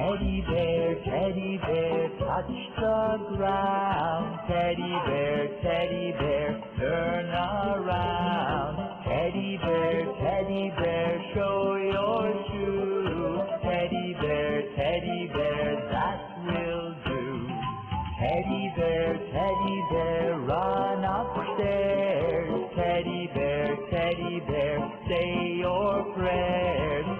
Teddy bear, teddy bear, touch the ground. Teddy bear, teddy bear, turn around. Teddy bear, teddy bear, show your shoe. Teddy bear, teddy bear, that will do. Teddy bear, teddy bear, run upstairs. Teddy bear, teddy bear, say your prayers.